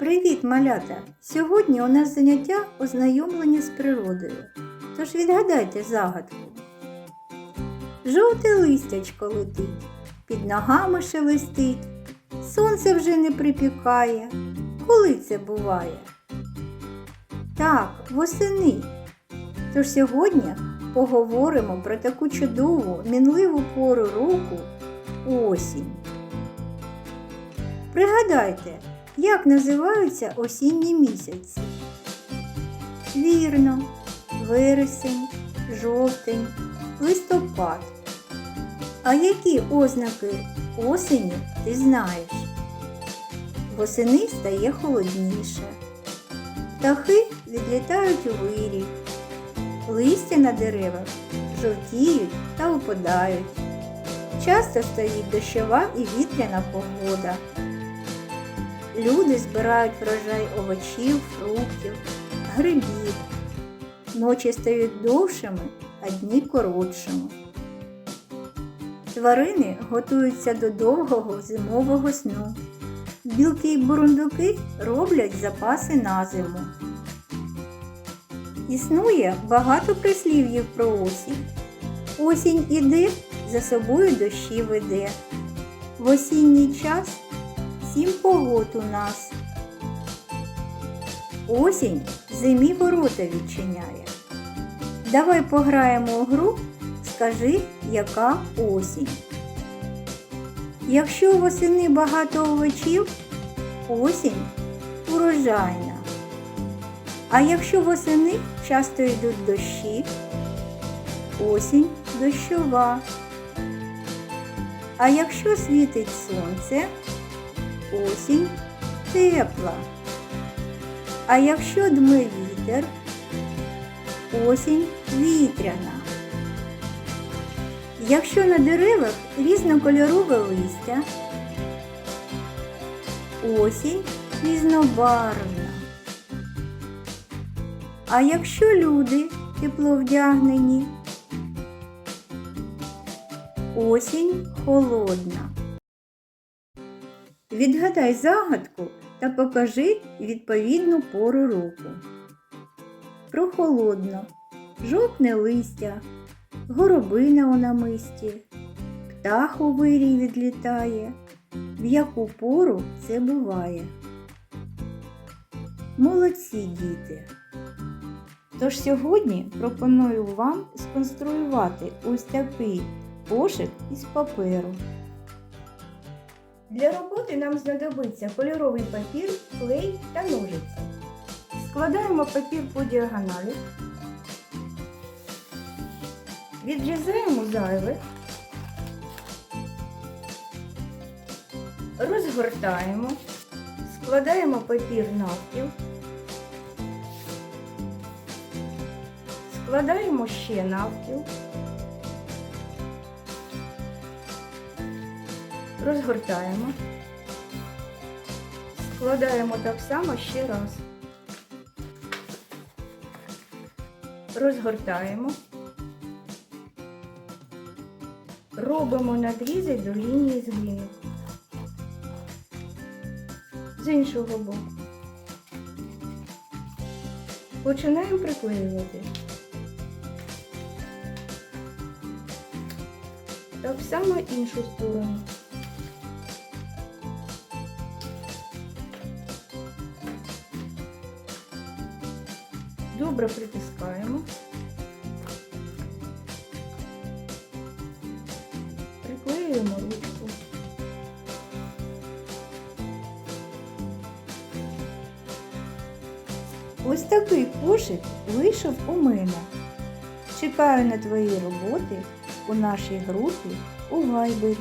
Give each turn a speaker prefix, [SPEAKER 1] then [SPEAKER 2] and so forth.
[SPEAKER 1] Привіт, малята! Сьогодні у нас заняття ознайомлення з природою. Тож відгадайте загадку. Жовте листячко летить, під ногами шелестить, сонце вже не припікає. Коли це буває? Так, восени. Тож сьогодні поговоримо про таку чудову, мінливу пору року осінь. Пригадайте, як називаються осінні місяці? Вірно, вересень, жовтень, листопад. А які ознаки осені ти знаєш? Восени стає холодніше. Птахи відлітають у вирій. Листя на деревах жовтіють та опадають. Часто стоїть дощова і вітряна погода. Люди збирають врожай овочів, фруктів, грибів. Ночі стають довшими, а дні коротшими. Тварини готуються до довгого зимового сну. Білки й бурундуки роблять запаси на зиму. Існує багато прислів'їв про осінь. Осінь іде, за собою дощі веде. В осінній час сім погод у нас. Осінь зимі ворота відчиняє. Давай пограємо у гру, скажи, яка осінь. Якщо восени багато овочів, осінь урожайна. А якщо восени часто йдуть дощі, осінь дощова. А якщо світить сонце, осінь тепла. А якщо дме вітер, осінь вітряна. Якщо на деревах різнокольорове листя, осінь різнобарвна. А якщо люди тепло вдягнені, осінь холодна. Відгадай загадку та покажи відповідну пору року. Прохолодно, жовтне листя, горобина у намисті, птах у вирій відлітає. В яку пору це буває? Молодці діти! Тож сьогодні пропоную вам сконструювати ось такий кошик із паперу. Для роботи нам знадобиться кольоровий папір, клей та ножиці. Складаємо папір по діагоналі, відрізаємо зайве, розгортаємо, складаємо папір навпіл, складаємо ще навпіл. Розгортаємо, складаємо так само ще раз. Розгортаємо, робимо надрізи до лінії згину. З іншого боку. Починаємо приклеювати. Так само іншу сторону. Добре притискаємо. Приклеюємо ручку. Ось такий кошик вийшов у мене. Чекаю на твої роботи у нашій групі у Вайбері.